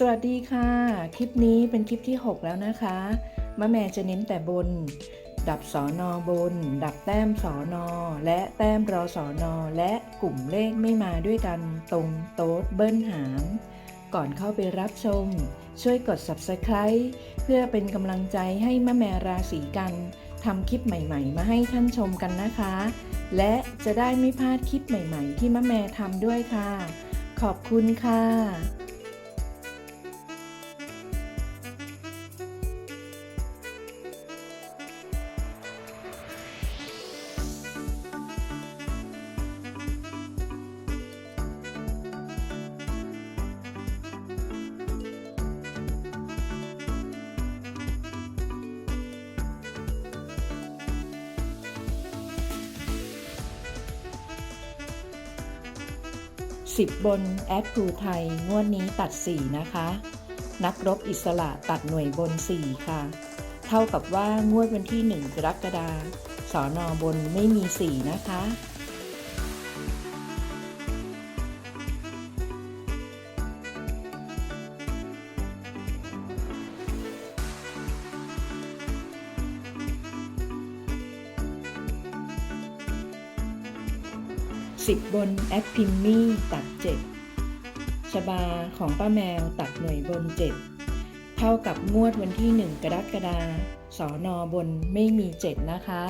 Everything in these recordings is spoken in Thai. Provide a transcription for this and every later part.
สวัสดีค่ะ คลิปนี้เป็นคลิปที่ 6 แล้วนะคะมะแม่จะเน้นแต่บน ดับสอนอบน ดับแต้มสอนอ และแต้มรอสอนอ และกลุ่มเลขไม่มาด้วยกันตรงโต๊ดเบิ้ลหาม ก่อนเข้าไปรับชม ช่วยกด subscribe เพื่อเป็นกำลังใจให้มะแม่ราศีกันทำคลิปใหม่ๆ มาให้ท่านชมกันนะคะ และจะได้ไม่พลาดคลิปใหม่ๆ ที่มะแม่ทำด้วยค่ะ ขอบคุณค่ะ 10 บนแอดพูไทย งวดนี้ตัด 4 นะคะ นักรบอิสระตัดหน่วยบน 4 ค่ะ เท่ากับว่างวดวันที่ 1 กรกฎาสอนอบนไม่มี 4 นะคะ บนแอดพิมมี่ตัด 7 ชบาของป้าแมวตัดหน่วยบน 7 เท่ากับงวดวันที่ 1 กรกฎาสอนอบนไม่มี 7 นะคะ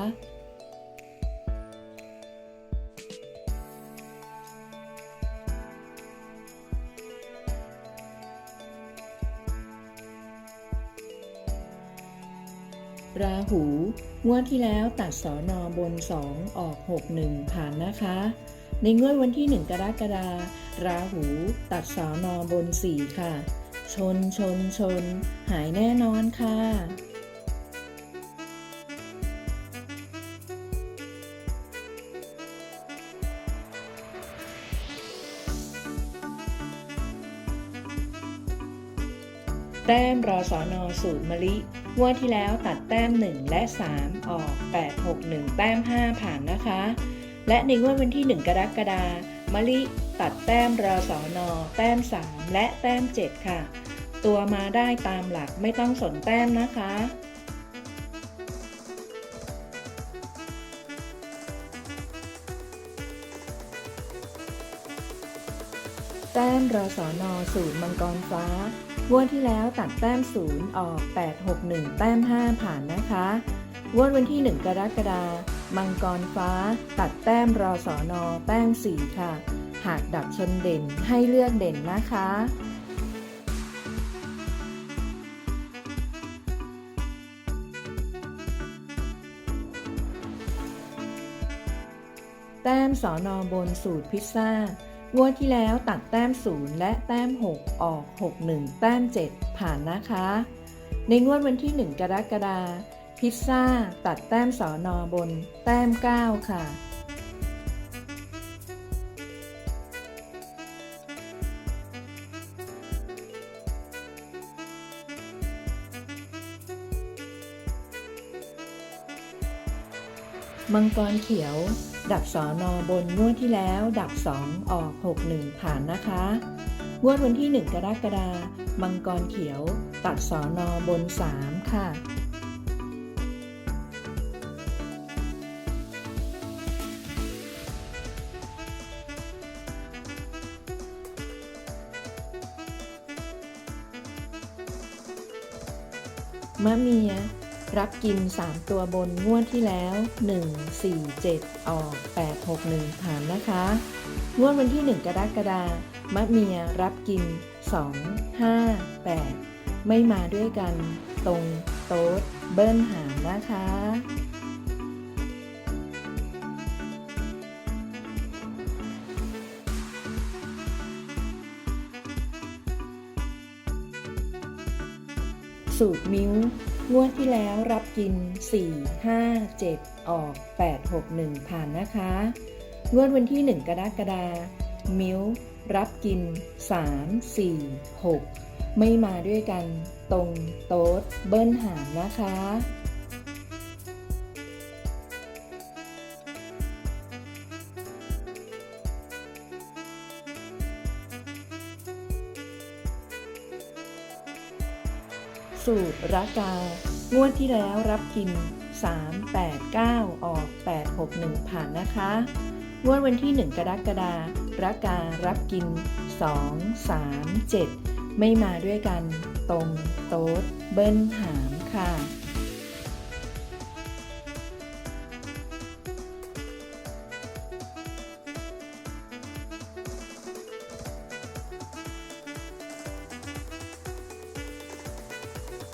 ราหู งวดที่แล้วตัดสอนอบน 2 ออก 61 ผ่านนะคะ ในงวดวันที่ 1 กรกฎาราหู ตัดสอนอบน4ค่ะ ชนชนชน หายแน่นอนค่ะแต้มรอสอนอสูตรมะลิงวดที่แล้วตัดแต้ม 1 และ 3 ออก 8 6 1 แต้ม 5 ผ่านนะคะ และในงวดวันที่ 1 กรกฎาคมมะลิตัดแต้มรอสอนอแต้ม 3 และแต้ม 7 ค่ะ ตัวมาได้ตามหลักไม่ต้องสนแต้มนะคะแต้มรอสอนอสูตรมังกรฟ้างวดที่แล้วตัดแต้มศูนย์ออก 861 แต้ม 5 ผ่านนะคะงวดวันที่ 1 กรกฎาคม มังกรฟ้า ตัดแต้มรอสอนอแต้ม4ค่ะ หากดับชนเด่นให้เลือกเด่นนะคะแต้มสอนอบนสูตรพิซซ่างวดที่แล้วตัดแต้ม 0 และแต้ม 6 ออก 61 แต้ม 7 ผ่านนะคะ ในงวดวันที่ 1 กรกฎาคม พิซซ่า ตัดแต้มสอนอบน แต้ม 9 ค่ะ มังกรเขียว ดับสอนอบนงวดที่แล้ว ดับ 2 ออก 61 ผ่านนะคะงวดวันที่ 1 กรกฎามังกรเขียว ตัดสอนอบน 3 ค่ะ มะเมีย รับกิน 3 ตัวบนงวดที่แล้ว 1 4 7 ออก 8 6 1 ผ่านนะคะ งวดวันที่ 1 กรกฎาคมะเมียรับกิน 2 5 8 ไม่มาด้วยกัน ตรงโต๊ดเบิ้ลหางนะคะ สูตรมิ้ว งวดที่แล้วรับกิน 4 5 7 ออก 8 6 1 ผ่านนะคะ งวดวันที่ 1 กรกฎาคมิ้ว รับกิน 3 4 6 ไม่มาด้วยกัน ตรงโต๊ดเบิ้ลหามนะคะ สูตรระกา งวดที่แล้วรับกิน3 8 9 ออก 8 6 1 ผ่านนะคะ งวดวันที่ 1 กรกฎาคมระการรับกิน 2 3 7 ไม่มาด้วยกัน ตรงโต๊ดเบิ้ลหามค่ะ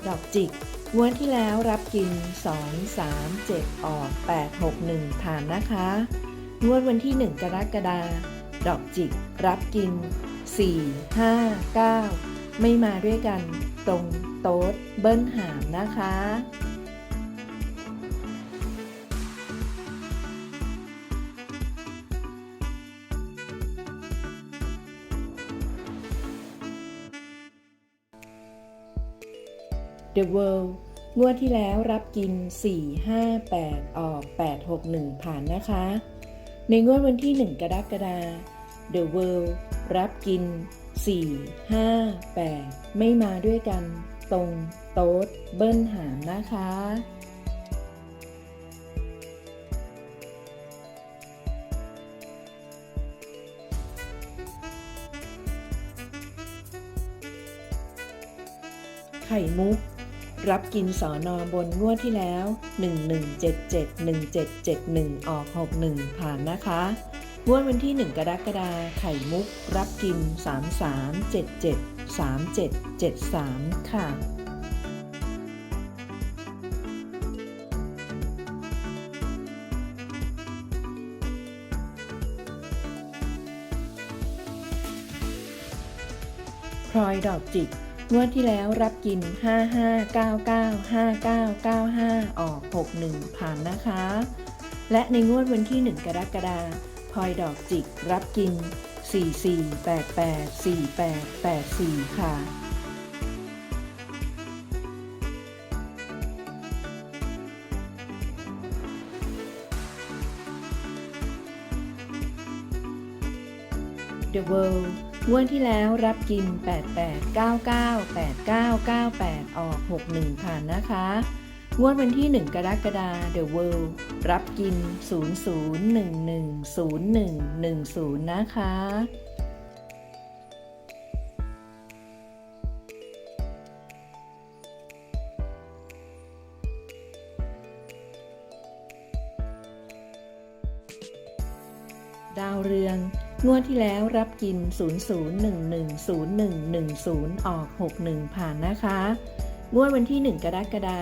ดอกจิกงวดที่แล้วรับกิน 2 3 7 ออก 8 6 1ผ่านนะคะงวดวันที่ 1 กรกฎาดอกจิก รับกิน 4 5 9 ไม่มาด้วยกัน ตรงโต๊ดเบิ้ลหามนะคะ The World งวดที่แล้วรับกิน 4 5 8 ออก 8 6 1 ผ่านนะคะ ในงวดวันที่ 1 กรกฎา The World รับกิน 4 5 8 ไม่มาด้วยกัน ตรงโต๊ดเบิ้ลหามนะคะไข่มุก รับกินสอนอบนงวดที่แล้ว 11771771 ออก 61 ผ่านนะคะ งวดวันที่ 1 กรกฎาคมไข่มุก รับกิน 33773773 ค่ะพลอยดอกจิก งวดที่แล้วรับกิน 55995995 ออก 61ผ่านนะคะ และในงวดวันที่ 1 กรกฎาพลอยดอกจิกรับกิน 44884884 ค่ะ The World งวดที่แล้วรับกิน 88998998 ออก 61ผ่านนะคะ งวดวันที่ 1 กรกฎาคม The World รับกิน 00110110 นะคะ งวดที่แล้วรับกิน 00110110 ออก 61 ผ่านนะคะ งวดวันที่ 1 กรกฎา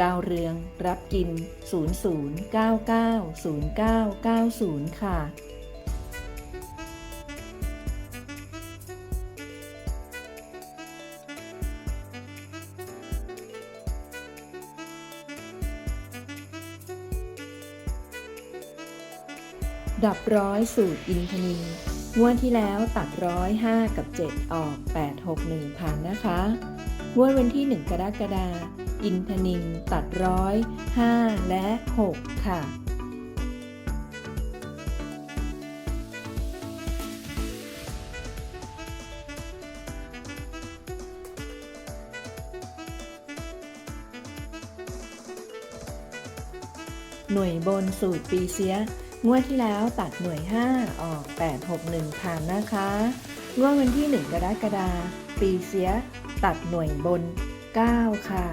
ดาวเรือง รับกิน 00990990 ค่ะ ดับร้อยสูตรอินทนินงวดที่แล้วตัดร้อยห้ากับ 7 ออก 8 6 1ผ่านนะคะงวดวันที่ 1 กรกฎาอินทนินตัดร้อยห้าและ 6 ค่ะ หน่วยบนสูตรปีเสีย งวดที่แล้วตัดหน่วย 5 ออก 8 6 1ผ่านนะคะ งวดวันที่ 1 กรกฎาปีเสีย ตัดหน่วยบน 9 ค่ะ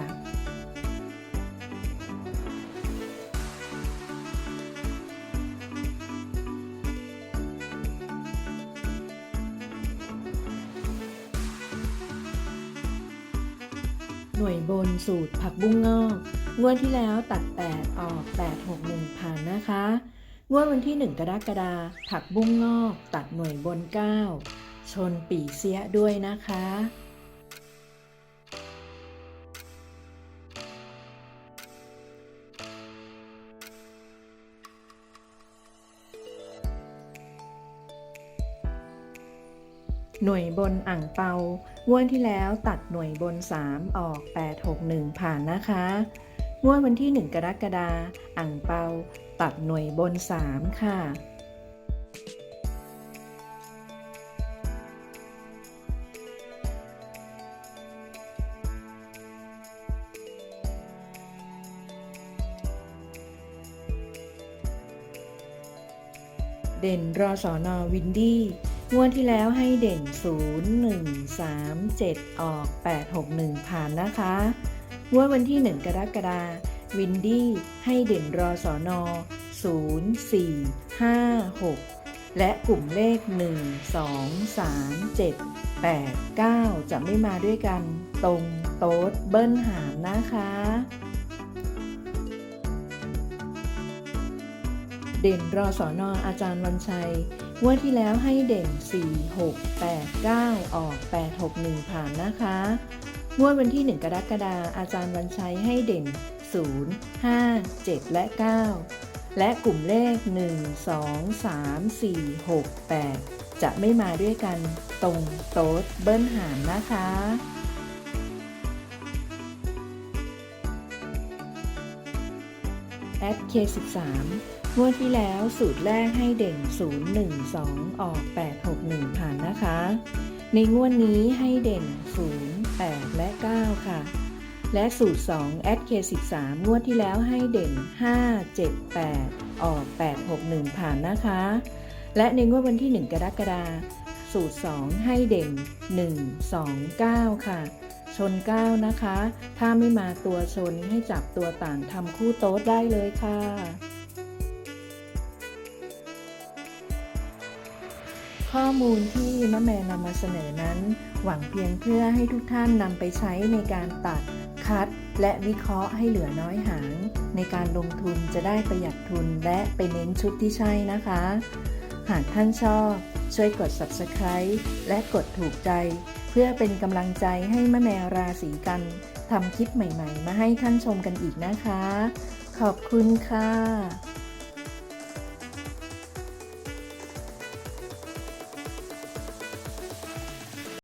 หน่วยบนสูตรผักบุ้งงอก งวดที่แล้วตัด 8 ออก 8 6 1ผ่านนะคะ งวดวันที่ 1 กรกฎาผักบุ้งงอก ตัดหน่วยบน 9 ชนปีเสียด้วยนะคะ หน่วยบนอ่างเปางวดที่แล้วตัดหน่วยบน 3 ออก 8 6 1 ผ่านนะคะงวดวันที่ 1 กรกฎาอ่างเปา ตัดหน่วยบน 3 ค่ะ เด่นรอสอนอวินดี้งวดที่แล้วให้เด่น 0 1 3 7 ออก 8 6 1 ผ่านนะคะงวดวันที่ 1 กรกฎาคม วินดี้ให้เด่นรอสอนอ0 4 5 6 และกลุ่มเลข 1 2 3 7 8 9 จะไม่มาด้วยกัน ตรงโต๊ดเบิ้ลหามนะคะ เด่นรอสอนออาจารย์วันชัยงวดที่แล้วให้เด่น 4 6 8 9 ออก 8 6 1 ผ่านนะคะงวดวันที่ 1 กรกฎาอาจารย์วันชัยให้เด่น 0 5 7 และ 9 และกลุ่มเลข 1 2 3 4 6 8 จะไม่มาด้วยกันตรงโต๊ดเบิ้ลหามนะคะแอด K13 งวดที่แล้วสูตรแรกให้เด่น 0 1 2 ออก 8 6 1 ผ่านนะคะ ในงวดนี้ให้เด่น 0 8 และ 9 ค่ะ และสูตร2แอด K13 งวดที่แล้วให้เด่น 5 7 8 ออก 8 6 1 ผ่านนะคะ และในงวดวันที่ 1 กรกฎาคมสูตร 2 ให้เด่น 1 2 9 ค่ะ ชน 9 นะคะ ถ้าไม่มาตัวชนให้จับตัวต่างทำคู่โต๊ดได้เลยค่ะข้อมูลที่มะแม่นำมาเสนอนั้น หวังเพียงเพื่อให้ทุกท่านนำไปใช้ในการตัด คัด และวิเคราะห์ให้เหลือน้อยหาง ในการลงทุนจะได้ประหยัดทุนและไปเน้นชุดที่ใช่นะคะ หากท่านชอบ ช่วยกด subscribe และกดถูกใจ เพื่อเป็นกำลังใจให้มะแมราศีกันทำคลิปใหม่ ๆ มาให้ท่านชมกันอีกนะคะ ขอบคุณค่ะ